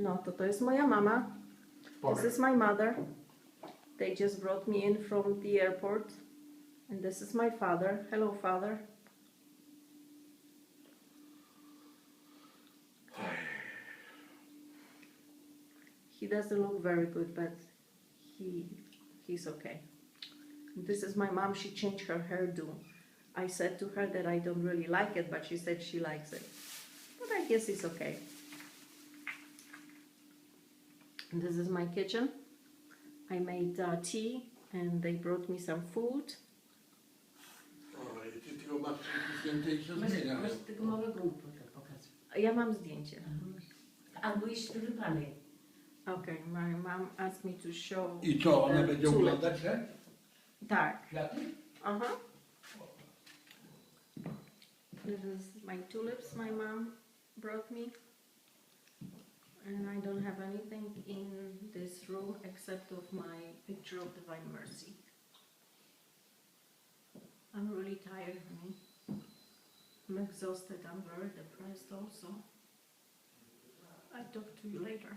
No, to to jest moja mama. This is my mother. They just brought me in from the airport. And this is my father. Hello, father. He doesn't look very good, but he he's okay. This is my mom. She changed her hairdo. I said to her that I don't really like it, but she said she likes it. But I guess it's okay. And this is my kitchen. I made uh, tea and they brought me some food. Oj, ty tylko matki świętej się Masz, zmienia. masz tego małego głupota pokaz. A Ja mam zdjęcie. Albo iść do wypany. Okay, my mom asked me to show. I co, ona będzie tulip. oglądać te Tak. kwiaty? Uh-huh. This is my tulips my mom brought me. I don't have anything in this room except of my picture of Divine Mercy. I'm really tired, honey. I'm exhausted. I'm very depressed also. I'll talk to you later.